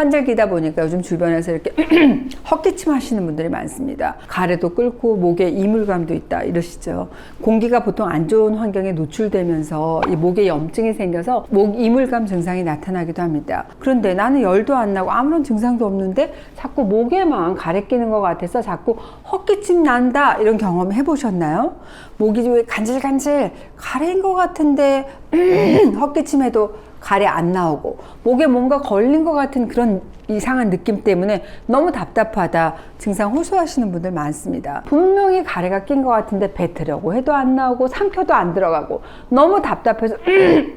환절기다 보니까 요즘 주변에서 이렇게 헛기침 하시는 분들이 많습니다. 가래도 끓고 목에 이물감도 있다 이러시죠. 공기가 보통 안 좋은 환경에 노출되면서 이 목에 염증이 생겨서 목 이물감 증상이 나타나기도 합니다. 그런데 나는 열도 안 나고 아무런 증상도 없는데 자꾸 목에만 가래 끼는 것 같아서 자꾸 헛기침 난다 이런 경험 해보셨나요? 목이 왜 간질간질 가래인 것 같은데 헛기침해도 가래 안 나오고 목에 뭔가 걸린 것 같은 그런 이상한 느낌 때문에 너무 답답하다 증상 호소하시는 분들 많습니다. 분명히 가래가 낀 것 같은데 뱉으려고 해도 안 나오고 삼켜도 안 들어가고 너무 답답해서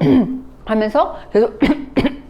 하면서 계속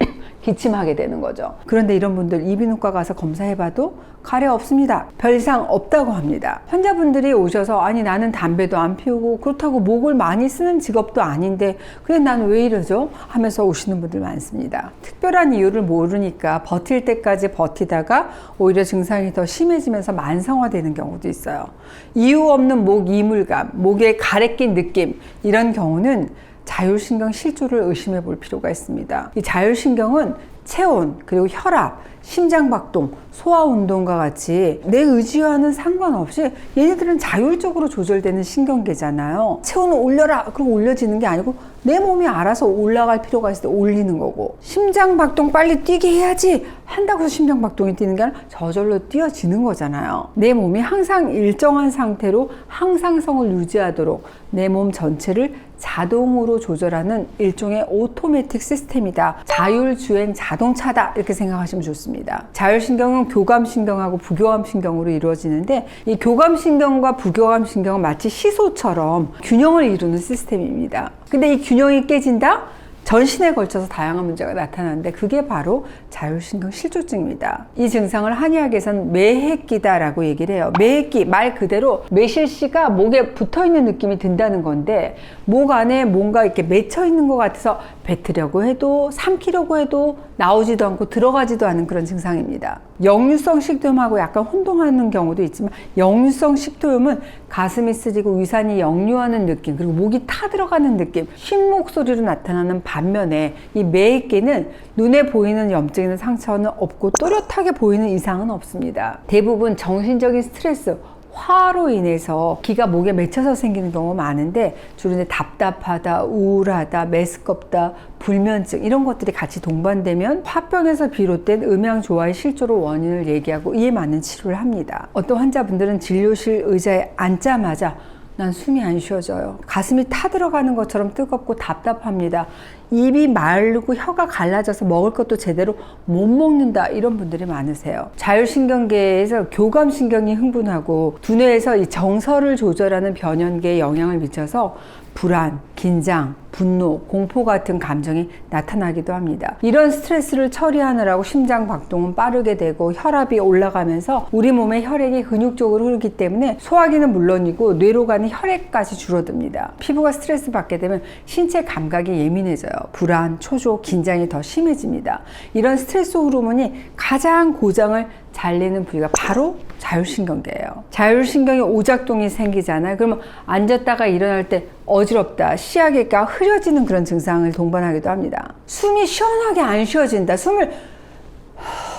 기침하게 되는 거죠. 그런데 이런 분들 이비인후과 가서 검사해봐도 가래 없습니다. 별 이상 없다고 합니다. 환자분들이 오셔서 아니 나는 담배도 안 피우고 그렇다고 목을 많이 쓰는 직업도 아닌데 그래 나는 왜 이러죠? 하면서 오시는 분들 많습니다. 특별한 이유를 모르니까 버틸 때까지 버티다가 오히려 증상이 더 심해지면서 만성화되는 경우도 있어요. 이유 없는 목 이물감, 목에 가래 낀 느낌 이런 경우는 자율신경 실조를 의심해 볼 필요가 있습니다. 이 자율신경은 체온, 그리고 혈압, 심장박동, 소화운동과 같이 내 의지와는 상관없이 얘네들은 자율적으로 조절되는 신경계잖아요. 체온을 올려라! 그럼 올려지는 게 아니고 내 몸이 알아서 올라갈 필요가 있을 때 올리는 거고 심장박동 빨리 뛰게 해야지 한다고 해서 심장박동이 뛰는 게 아니라 저절로 뛰어지는 거잖아요. 내 몸이 항상 일정한 상태로 항상성을 유지하도록 내 몸 전체를 자동으로 조절하는 일종의 오토매틱 시스템이다. 자율주행 자동차다. 이렇게 생각하시면 좋습니다. 자율신경은 교감신경하고 부교감신경으로 이루어지는데 이 교감신경과 부교감신경은 마치 시소처럼 균형을 이루는 시스템입니다. 근데 이 균형이 깨진다? 전신에 걸쳐서 다양한 문제가 나타나는데 그게 바로 자율신경 실조증입니다. 이 증상을 한의학에서는 매해기다라고 얘기를 해요. 매해기 말 그대로 매실씨가 목에 붙어 있는 느낌이 든다는 건데 목 안에 뭔가 이렇게 맺혀 있는 것 같아서 뱉으려고 해도 삼키려고 해도 나오지도 않고 들어가지도 않은 그런 증상입니다. 역류성 식도염하고 약간 혼동하는 경우도 있지만 역류성 식도염은 가슴이 쓰리고 위산이 역류하는 느낌 그리고 목이 타 들어가는 느낌 쉰 목소리로 나타나는 반면에 이 매액계는 눈에 보이는 염증이나 상처는 없고 또렷하게 보이는 이상은 없습니다. 대부분 정신적인 스트레스 화로 인해서 기가 목에 맺혀서 생기는 경우가 많은데 주로 이제 답답하다, 우울하다, 메스껍다, 불면증 이런 것들이 같이 동반되면 화병에서 비롯된 음양 조화의 실조로 원인을 얘기하고 이에 맞는 치료를 합니다. 어떤 환자분들은 진료실 의자에 앉자마자 난 숨이 안 쉬어져요. 가슴이 타들어가는 것처럼 뜨겁고 답답합니다. 입이 마르고 혀가 갈라져서 먹을 것도 제대로 못 먹는다 이런 분들이 많으세요. 자율신경계에서 교감신경이 흥분하고 두뇌에서 이 정서를 조절하는 변연계에 영향을 미쳐서 불안, 긴장, 분노, 공포 같은 감정이 나타나기도 합니다. 이런 스트레스를 처리하느라고 심장 박동은 빠르게 되고 혈압이 올라가면서 우리 몸의 혈액이 근육 쪽으로 흐르기 때문에 소화기는 물론이고 뇌로 가는 혈액까지 줄어듭니다. 피부가 스트레스 받게 되면 신체 감각이 예민해져요. 불안, 초조, 긴장이 더 심해집니다. 이런 스트레스 호르몬이 가장 고장을 잘 내는 부위가 바로 자율신경계예요. 자율신경에 오작동이 생기잖아요. 그러면 앉았다가 일어날 때 어지럽다, 시야계가 흐려지는 그런 증상을 동반하기도 합니다. 숨이 시원하게 안 쉬어진다. 숨을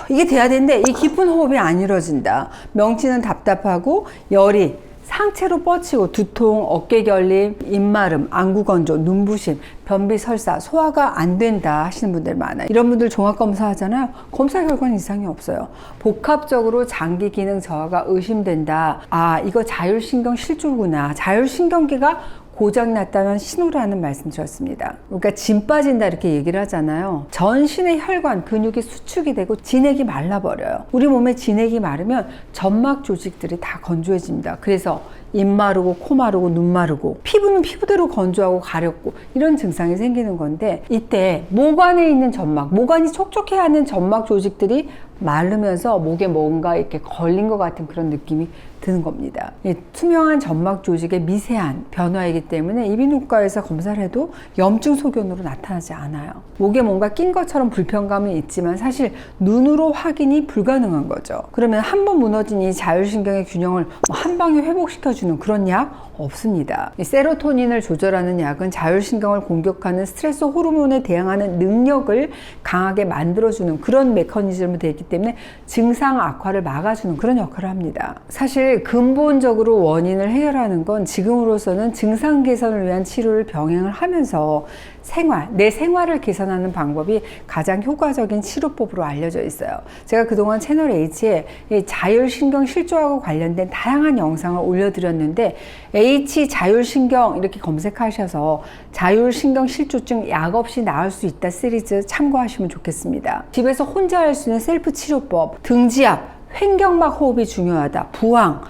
이게 돼야 되는데 이 깊은 호흡이 안 이루어진다. 명치는 답답하고 열이 상체로 뻗치고 두통, 어깨 결림, 입마름, 안구 건조, 눈부심, 변비 설사, 소화가 안 된다 하시는 분들 많아요. 이런 분들 종합 검사 하잖아요. 검사 결과는 이상이 없어요. 복합적으로 장기 기능 저하가 의심된다. 아, 이거 자율신경 실조구나. 자율신경계가 고장 났다는 신호라는 말씀 드렸습니다. 그러니까 진 빠진다 이렇게 얘기를 하잖아요. 전신의 혈관, 근육이 수축이 되고 진액이 말라버려요. 우리 몸에 진액이 마르면 점막 조직들이 다 건조해집니다. 그래서 입 마르고 코 마르고 눈 마르고 피부는 피부대로 건조하고 가렵고 이런 증상이 생기는 건데 이때 목 안에 있는 점막, 목 안이 촉촉해 하는 점막 조직들이 마르면서 목에 뭔가 이렇게 걸린 것 같은 그런 느낌이 드는 겁니다. 이 투명한 점막 조직의 미세한 변화이기 때문에 이비인후과에서 검사를 해도 염증 소견으로 나타나지 않아요. 목에 뭔가 낀 것처럼 불편감이 있지만 사실 눈으로 확인이 불가능한 거죠. 그러면 한 번 무너진 이 자율신경의 균형을 뭐한 방에 회복시켜 주는 그런 약 없습니다. 이 세로토닌을 조절하는 약은 자율신경을 공격하는 스트레스 호르몬에 대항하는 능력을 강하게 만들어주는 그런 메커니즘으로 되어 있기 때문에 증상 악화를 막아주는 그런 역할을 합니다. 사실 근본적으로 원인을 해결하는 건 지금으로서는 증상 개선을 위한 치료를 병행을 하면서 생활, 내 생활을 개선하는 방법이 가장 효과적인 치료법으로 알려져 있어요. 제가 그동안 채널 H에 이 자율신경 실조하고 관련된 다양한 영상을 올려드렸는데 H 자율신경 이렇게 검색하셔서 자율신경 실조증 약 없이 나을 수 있다 시리즈 참고하시면 좋겠습니다. 집에서 혼자 할 수 있는 셀프 치료법, 등지압, 횡격막 호흡이 중요하다, 부항,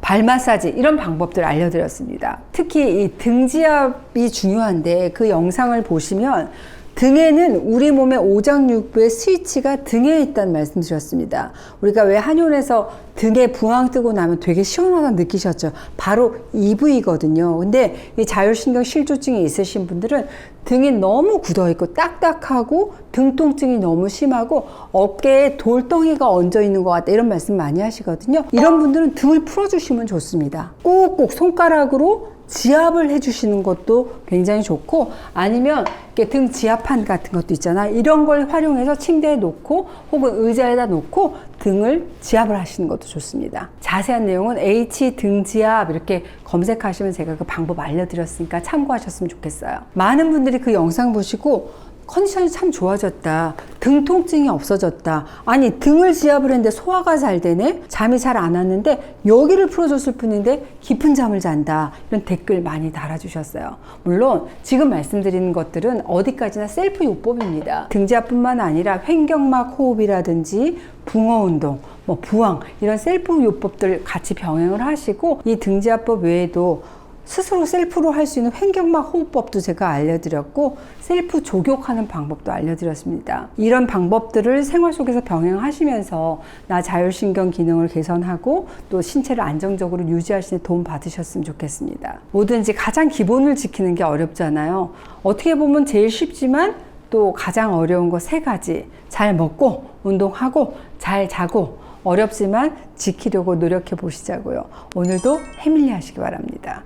발 마사지 이런 방법들 알려드렸습니다. 특히 이 등지압이 중요한데 그 영상을 보시면 등에는 우리 몸의 오장육부의 스위치가 등에 있다는 말씀 드렸습니다. 우리가 왜 한의원에서 등에 부항 뜨고 나면 되게 시원하다 느끼셨죠? 바로 이 부위거든요. 근데 이 자율신경 실조증이 있으신 분들은 등이 너무 굳어 있고 딱딱하고 등 통증이 너무 심하고 어깨에 돌덩이가 얹어 있는 것 같다 이런 말씀 많이 하시거든요. 이런 분들은 등을 풀어주시면 좋습니다. 꼭꼭 손가락으로 지압을 해주시는 것도 굉장히 좋고 아니면 이렇게 등 지압판 같은 것도 있잖아. 이런 걸 활용해서 침대에 놓고 혹은 의자에다 놓고 등을 지압을 하시는 것도 좋습니다. 자세한 내용은 H 등 지압 이렇게 검색하시면 제가 그 방법 알려드렸으니까 참고하셨으면 좋겠어요. 많은 분들이 그 영상 보시고 컨디션이 참 좋아졌다. 등 통증이 없어졌다. 아니, 등을 지압을 했는데 소화가 잘 되네? 잠이 잘 안 왔는데 여기를 풀어줬을 뿐인데 깊은 잠을 잔다. 이런 댓글 많이 달아주셨어요. 물론 지금 말씀드리는 것들은 어디까지나 셀프 요법입니다. 등지압뿐만 아니라 횡격막 호흡이라든지 붕어 운동, 뭐 부항 이런 셀프 요법들 같이 병행을 하시고 이 등지압법 외에도 스스로 셀프로 할 수 있는 횡격막 호흡법도 제가 알려드렸고 셀프 조격하는 방법도 알려드렸습니다. 이런 방법들을 생활 속에서 병행하시면서 나 자율신경 기능을 개선하고 또 신체를 안정적으로 유지하시는 데 도움 받으셨으면 좋겠습니다. 뭐든지 가장 기본을 지키는 게 어렵잖아요. 어떻게 보면 제일 쉽지만 또 가장 어려운 거 세 가지. 잘 먹고 운동하고 잘 자고 어렵지만 지키려고 노력해 보시자고요. 오늘도 해밀리 하시기 바랍니다.